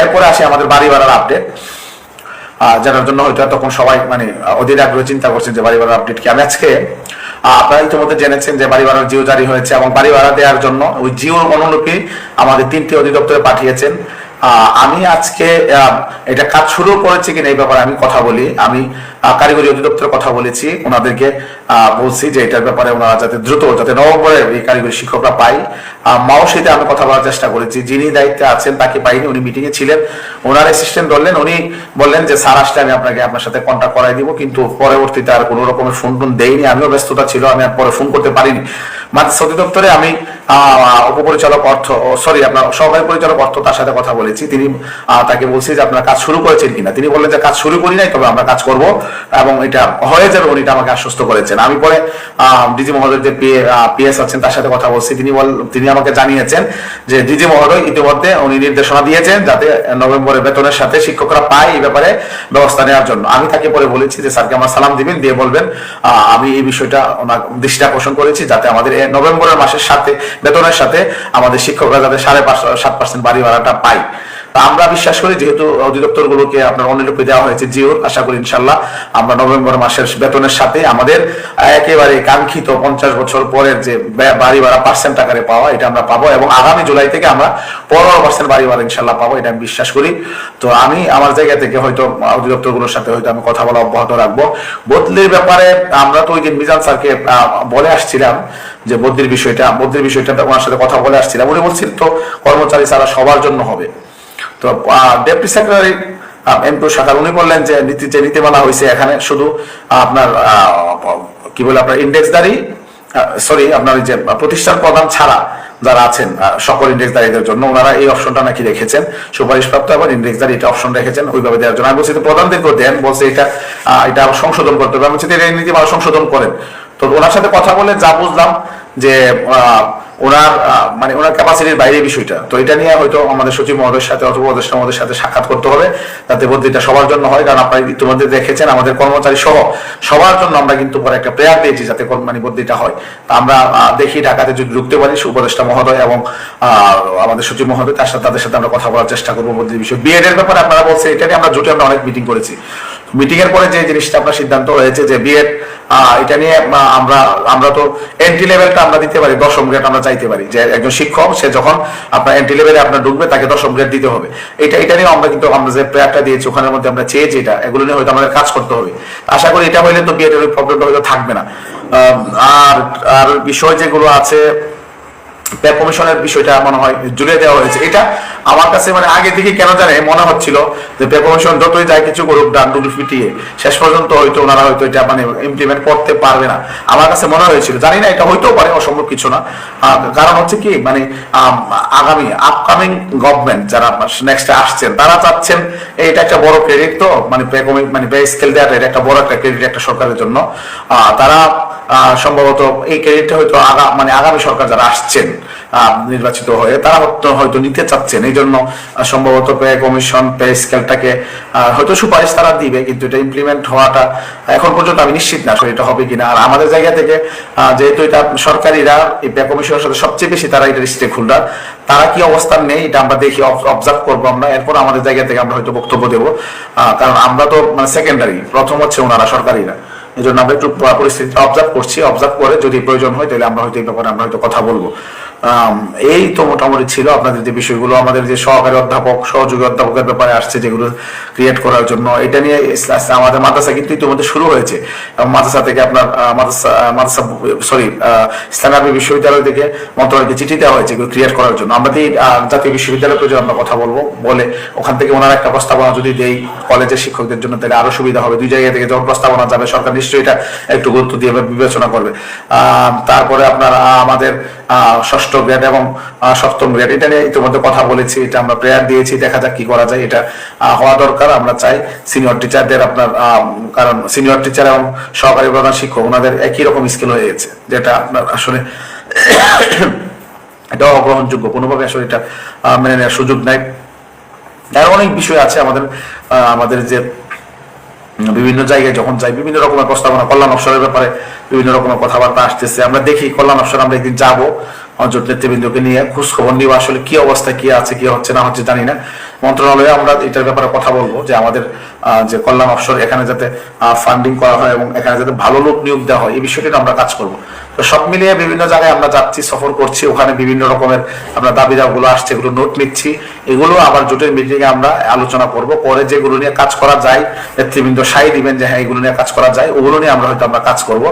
এরপরে আসে আমাদের বাড়ি ভাড়ার আপডেট জানার জন্য হয়তো তখন সবাই মানে অধীর আগ্রহে চিন্তা করছেন যে বাড়ি ভাড়ার আপডেট কি। আমি আজকে আপনারা ইতিমধ্যে জেনেছেন যে বাড়ি ভাড়ার জিও জারি হয়েছে এবং বাড়ি ভাড়া দেওয়ার জন্য ওই জিও অনুলিপি আমাদের তিনটি অধিদপ্তরে পাঠিয়েছেন। আমি আজকে এটা কাজ শুরু করেছি কিনা এই ব্যাপারে আমি কথা বলি। আমি কারিগরি অধিদপ্তরের কথা বলেছি। ওনাদেরকে বলছি যে এটার ব্যাপারে ওনারা যাতে দ্রুত, যাতে নভেম্বরে এই কারিগরি শিক্ষকরা পাই মাও সাথে আমি কথা বলার চেষ্টা করেছি। যিনি দায়িত্বে আছেন, তাকে পাইনি, উনি মিটিং এ ছিলেন। ওনার অ্যাসিস্ট্যান্ট বললেন, উনি বললেন যে, স্যার, আসলে আমি আপনাকে আপনার সাথে কন্ট্যাক্ট করাই দিব, কিন্তু পরবর্তীতে আর কোনো রকমের ফোন টোন দেইনি আমিও ব্যস্ততা ছিল, আমি আর পরে ফোন করতে পারিনি। মাদ্রাসা অধিদপ্তরে আমি উপপরিচালক অর্থ সরি আপনার সহকারী পরিচালক অর্থ তার সাথে কথা বলেছি। তিনি তাকে বলছি যে, আপনার কাজ শুরু করেছেন কিনা? তিনি বললেন যে, কাজ শুরু করি নাই, তবে আমরা কাজ করব। এবং এটা হয়ে যাবে, উনি আমাকে আশ্বস্ত করেছেন। আমি পরে ডিজি মহোদয়ের যে পিএস আছেন, তার সাথে কথা বলছি। তিনি বল, তিনি আমাকে জানিয়েছেন যে ডিজি মহোদয় ইতিমধ্যে উনি নির্দেশনা দিয়েছেন যাতে নভেম্বরে বেতনের সাথে শিক্ষকরা পায় এই ব্যাপারে ব্যবস্থা নেওয়ার জন্য। আমি তাকে পরে বলেছি যে, স্যারকে আমার সালাম দিবেন, দিয়ে বলবেন আমি এই বিষয়টা ওনার দৃষ্টি আকর্ষণ করেছি যাতে আমাদের নভেম্বরের মাসের সাথে, বেতনের সাথে আমাদের শিক্ষকরা যাতে সাড়ে পাঁচ, সাত পার্সেন্ট বাড়ি ভাড়াটা পায়। আমরা বিশ্বাস করি, যেহেতু অধিদপ্তর গুলোকে আপনার অনুলিপি দেওয়া হয়েছে জিওর, আশা করি ইনশাল্লাহ আমরা নভেম্বর মাসের বেতনের সাথে আমাদের একেবারে কাঙ্ক্ষিত পঞ্চাশ বছর পরের যে বাড়ি ভাড়া পার্সেন্ট আকারে পাওয়া, এটা আমরা পাবো এবং আগামী জুলাই থেকে আমরা পনেরো পার্সেন্ট বাড়ি ভাড়া ইনশাল্লাহ পাবো, এটা আমি বিশ্বাস করি। তো আমি আমার জায়গা থেকে হয়তো অধিদপ্তরগুলোর সাথে হয়তো আমি কথা বলা অব্যাহত রাখব। বদলির ব্যাপারে আমরা তো ওই দিন মিজান স্যারকে বলে আসছিলাম যে বদলির বিষয়টা বদলির বিষয়টা ওনার সাথে কথা বলে আসছিলাম। উনি বলছেন তো কর্মচারী ছাড়া সবার জন্য হবে। তো ডেপুটি সেক্রেটারি এমপি শাখার, উনি বললেন যে নীতি, যে নীতিমালা হয়েছে এখানে, শুধু আপনার কি বলে আপনার ইন্ডেক্সদারি সরি আপনার যে প্রতিষ্ঠান প্রদান ছাড়া যারা আছেন সকল ইন্ডেক্সদারিদের জন্য, ওনারা এই অপশনটা নাকি রেখেছেন, সুপারিশপ্রাপ্ত এবং ইন্ডেক্সদারি এটা অপশন রেখেছেন, ওইভাবে দেওয়ার জন্য। আমি বলছি তো দেন, বলছে এটা এটা সংশোধন করতে হবে। আমি বলছি, এটা নীতিমালা সংশোধন করেন। তো ওনার সাথে কথা বলে যা বুঝলাম যে ওনার মানে ওনার ক্যাপাসিটির বাইরে বিষয়টা। তো এটা নিয়ে হয়তো আমাদের সচিব মহোদয়ের সাথে অথবা উপদেষ্টা মহোদয়ের সাথে সাক্ষাৎ করতে হবে, যাতে বদলিটা সবার জন্য হয়, কারণ আপনারা ইতিমধ্যে দেখেছেন আমাদের কর্মচারী সহ সবার জন্য আমরা কিন্তু পরে একটা প্রেয়ার পেয়েছি যাতে মানে বদলিটা হয়। তা আমরা দেখি ঢাকাতে যদি ঢুকতে পারি উপদেষ্টা মহোদয় এবং আমাদের সচিব মহোদয়, তার সাথে, তাদের সাথে আমরা কথা বলার চেষ্টা করব বদলি বিষয়। বিএড এর ব্যাপারে আপনারা বলছেন, এটা নিয়ে আমরা জুটে আমরা অনেক মিটিং করেছি। মিটিং এর পরে যে জিনিসটা আপনার সিদ্ধান্ত হয়েছে যে বিএড এটা নিয়ে আমরা আমরা তো এন্ট্রি লেভেলটা আমরা দিতে পারি, দশম গ্রেড আমরা চাইতে পারি। যে একজন শিক্ষক, সে যখন আপনার এন্ট্রি লেভেলে আপনার ঢুকবে, তাকে দশম গ্রেড দিতে হবে। এটা এটা নিয়ে আমরা কিন্তু, আমরা যে প্রেয়ারটা দিয়েছি, ওখানের মধ্যে আমরা চেয়েছি এটা, এগুলো নিয়ে হয়তো আমাদের কাজ করতে হবে। আশা করি এটা হইলে তো বিএড এর প্রবলেমটা হয়তো থাকবে না। আর আর বিষয় যেগুলো আছে পে কমিশনের বিষয়টা মনে হয় জুড়ে দেওয়া হয়েছে। এটা আমার কাছে মানে আগে থেকে কেন জানে মনে হচ্ছিল যে পে কমিশন যতই যায় কিছু করুক ডান্ডুল পিটিয়ে, শেষ পর্যন্ত হয়তো ওনারা হয়তো এটা মানে ইমপ্লিমেন্ট করতে পারবে না। আমার কাছে মনে হয়েছিল, জানি না, এটা হইতেও পারে, অসম্ভব কিছু না। কারণ হচ্ছে কি মানে আগামী আপকামিং গভর্নমেন্ট যারা নেক্সট আসছেন, তারা চাচ্ছেন এটা একটা বড় ক্রেডিট তো মানে পে মানে পে স্কেল দেওয়াটা, এটা একটা বড় একটা ক্রেডিট একটা সরকারের জন্য। তারা সম্ভবত এই ক্রেডিটটা হয়তো আগা মানে আগামী সরকার যারা আসছেন নির্বাচিত হয়ে তারা হয়তো নিতে চাচ্ছেন। এই জন্য সম্ভবত পে কমিশন, পে স্কেলটাকে হয়তো সুপারিশ তারা দিবে, কিন্তু এটা ইমপ্লিমেন্ট হওয়াটা এখন পর্যন্ত আমি নিশ্চিত না এটা হবে কিনা। আর আমাদের জায়গা থেকে যেহেতু এটা সরকারিরা, এই পে কমিশনের সাথে সবচেয়ে বেশি তারা এটা স্টেক হোল্ডার তারা কি অবস্থান নেই, এটা আমরা দেখি অবজার্ভ করব আমরা। এরপর আমাদের জায়গা থেকে আমরা হয়তো বক্তব্য দেবো। কারণ আমরা তো মানে সেকেন্ডারি প্রথম হচ্ছে ওনারা, সরকারিরা। এই জন্য আমরা একটু পরিস্থিতি অবজার্ভ করছি। অবজার্ভ করে যদি প্রয়োজন হয়, তাহলে আমরা হয়তো এই ব্যাপারে আমরা হয়তো কথা বলব। এই তো মোটামুটি ছিল আপনাদের যে বিষয়গুলো আমাদের যে সহকারী অধ্যাপক সহযোগী অধ্যাপকের ব্যাপারে আসছে যেগুলো ক্রিয়েট করার জন্য এটা নিয়ে আমাদের মাদ্রাসা কিন্তু ইতিমধ্যে শুরু হয়েছে। মাদ্রাসা থেকে আপনার মাদ্রাসা মাদ্রাসা সরি ইসলামী বিশ্ববিদ্যালয় থেকে মন্ত্রণালয়কে চিঠি দেওয়া হয়েছে এগুলো ক্রিয়েট করার জন্য। আমরা জাতীয় বিশ্ববিদ্যালয় প্রয়োজন আমরা কথা বলব বলে ওখান থেকে ওনারা একটা প্রস্তাবনা যদি দেই কলেজের শিক্ষকদের জন্য তাহলে আরও সুবিধা হবে। দুই জায়গা থেকে যখন প্রস্তাবনা যাবে সরকার নিশ্চয়ই এটা একটু গুরুত্ব দিয়ে বিবেচনা করবে। তারপরে আপনার আমাদের আহ, ষষ্ঠ গ্রেড এবং সপ্তম গ্রেড। এটা নিয়ে ইতিমধ্যে কথা বলেছি, এটা আমরা প্রেয়ার দিয়েছি, দেখা যাক কি করা যায়। এটা হওয়া দরকার, আমরা চাই সিনিয়র টিচারদের আপনার কারণ সিনিয়র টিচার এবং সহকারী প্রধান শিক্ষক, ওনাদের একই রকম স্কিল হয়ে গেছে, যেটা আপনার আসলে এটা অগ্রহণযোগ্য। কোনোভাবে আসলে এটা মেনে নেওয়ার সুযোগ নাই। আর অনেক বিষয় আছে আমাদের আমাদের যে বিভিন্ন জায়গায় যখন যাই, বিভিন্ন রকমের প্রস্তাবনা, কল্যাণ অফসরের ব্যাপারে বিভিন্ন রকমের কথাবার্তা আসতেছে। আমরা দেখি কল্যাণ অফসর আমরা একদিন যাব। জোট নেতৃবৃন্দকে নিয়ে খোঁজ খবর নিব, আসলে কি অবস্থা, কি আছে, কি হচ্ছে না হচ্ছে জানি না। মন্ত্রণালয়ে আমরা এটার ব্যাপারে কথা বলব যে আমাদের যে কল্যাণ অফসর এখানে যাতে ফান্ডিং করা হয় এবং এখানে যাতে ভালো লোক নিয়োগ দেওয়া হয়, এই বিষয়টি আমরা কাজ করব। তো সব মিলিয়ে বিভিন্ন জায়গায় আমরা যাচ্ছি, সফর করছি, ওখানে বিভিন্ন রকমের আমরা দাবি দাওয়াগুলো আসছে, এগুলো নোট নিচ্ছি। এগুলো আবার জোটের মিটিং এ আমরা আলোচনা করব। পরে যেগুলো নিয়ে কাজ করা যায়, নেতৃবৃন্দ সাই দিবেন যে হ্যাঁ এগুলো নিয়ে কাজ করা যায়, ওগুলো নিয়ে আমরা হয়তো আমরা কাজ করব।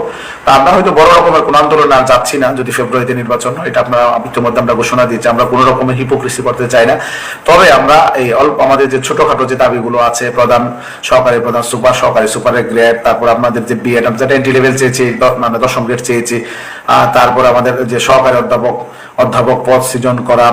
তা আমরা হয়তো বড় রকমের কোন আন্দোলনে আর যাচ্ছি না, যদি ফেব্রুয়ারিতে নির্বাচন হয়, এটা আপনারা ইতিমধ্যে আমরা ঘোষণা দিয়েছি। আমরা কোনো রকমের হিপোক্রেসি করতে চাই না। তবে আমরা এই অল্প আমাদের যে ছোটখাটো যে দাবিগুলো আছে, প্রধান সহকারী প্রধান সুপার, সহকারী সুপারের গ্রেড তারপর আপনাদের যে বিএড যেটা এন্ট্রি লেভেল চেয়েছি মানে দশম গ্রেড চেয়েছি তারপর আমাদের যে সহকারী অধ্যাপক অধ্যাপক পদ সৃজন করা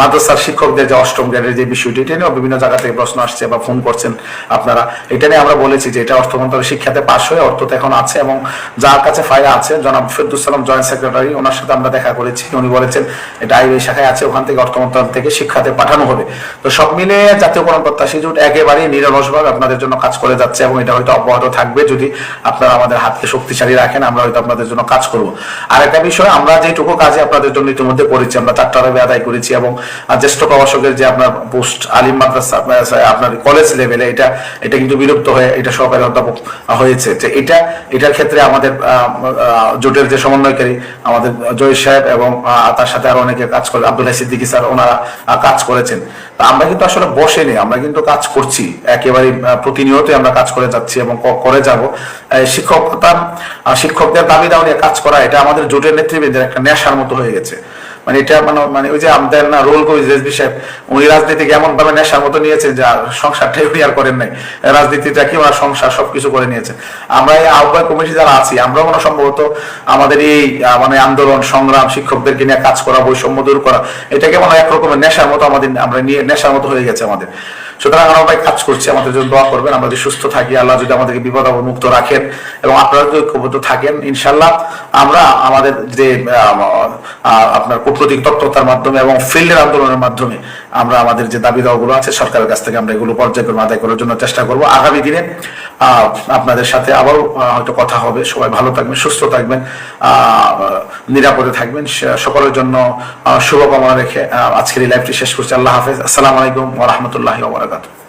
মাদ্রাসার শিক্ষকদের যে অষ্টম গ্রেডের যে বিষয়টি, এটা নিয়েও বিভিন্ন জায়গা থেকে প্রশ্ন আসছে বা ফোন করছেন আপনারা। এটা নিয়ে আমরা বলেছি যে এটা অর্থ মন্ত্রণালয় শিক্ষাতে পাশ হয়ে অর্থ তো এখন আছে এবং যার কাছে ফাইল আছে, জনাব ফেরদুস সালাম জয়েন্ট সেক্রেটারি, ওনার সাথে আমরা দেখা করেছি। উনি বলেছেন, এটা আইবি শাখায় আছে, ওখান থেকে অর্থ মন্ত্রণালয় থেকে শিক্ষাতে পাঠানো হবে। তো সব মিলে জাতীয় জাতীয়করণ প্রত্যাশী জোট একেবারেই নিরলসভাবে আপনাদের জন্য কাজ করে যাচ্ছে এবং এটা হয়তো অব্যাহত থাকবে যদি আপনারা আমাদের হাতকে শক্তিশালী রাখেন, আমরা হয়তো আপনাদের জন্য কাজ করব। আর একটা বিষয়, আমরা যেটুকু কাজে আপনাদের জন্য ইতিমধ্যে করেছি, আমরা চারটা আদায় করেছি এবং জ্যেষ্ঠ প্রভাষকের যে আপনার পোস্ট আলিম মাদ্রাসা, আপনার কলেজ লেভেলে এটা এটা কিন্তু বিলুপ্ত হয়ে, এটা সহকারী অধ্যাপক হয়েছে। যে এটা, এটার ক্ষেত্রে আমাদের জোটের যে সমন্বয়কারী আমাদের জয় সাহেব এবং তার সাথে আরও অনেকে কাজ করে আব্দুল্লাহ সিদ্দিকী স্যার, ওনারা কাজ করেছেন। আমরা কিন্তু আসলে বসেনি, আমরা কিন্তু কাজ করছি, একেবারে প্রতিনিয়তই আমরা কাজ করে যাচ্ছি এবং করে যাব। শিক্ষকতা শিক্ষকদের দাবি দাও নিয়ে কাজ করা, এটা আমাদের জোটের নেতৃবৃন্দের একটা নেশার মতো হয়ে গেছে। মানে এটা মানে মানে ওই যে আমাদের না, রোল কবি জেসবি সাহেব। উনি রাজনীতি কেমন ভাবে নেশার মতো নিয়েছেন যে আর সংসারটাই উনি আর করেন নাই। রাজনীতিটা কি ওনার সংসার সবকিছু করে নিয়েছে আমরা এই আহ্বায়ক কমিটি যারা আছি আমরা মনে সম্ভবত আমাদের এই মানে আন্দোলন, সংগ্রাম, শিক্ষকদেরকে নিয়ে কাজ করা, বৈষম্য দূর করা, এটাকে মনে হয় এক রকমের নেশার মতো আমাদের, আমরা নিয়ে, নেশার মতো হয়ে গেছে আমাদের। সুতরাং আমরা ভাই কাজ করছি, আমাদের জন্য দোয়া করবেন, আমরা যদি সুস্থ থাকি, আল্লাহ যদি আমাদেরকে বিপদ মুক্ত রাখেন এবং আপনারা যদি ঐক্যবদ্ধ থাকেন ইনশাল্লাহ আমরা আমাদের যে আপনার কূটনৈতিক তত্ত্বতার মাধ্যমে এবং ফিল্ডের আন্দোলনের মাধ্যমে আমরা আমাদের যে দাবি দাওয়াগুলো আছে, সরকারের কাছ থেকে আমরা এগুলো পর্যায়ক্রমে আদায় করার জন্য চেষ্টা করব। আগামী দিনে আপনাদের সাথে আবারও হয়তো কথা হবে। সবাই ভালো থাকবেন, সুস্থ থাকবেন নিরাপদে থাকবেন। সকলের জন্য শুভকামনা রেখে আজকের এই লাইভটি শেষ করছি। আল্লাহ হাফেজ। আসসালামু আলাইকুম ওয়া রাহমাতুল্লাহি ওয়া বারাকাতুহু।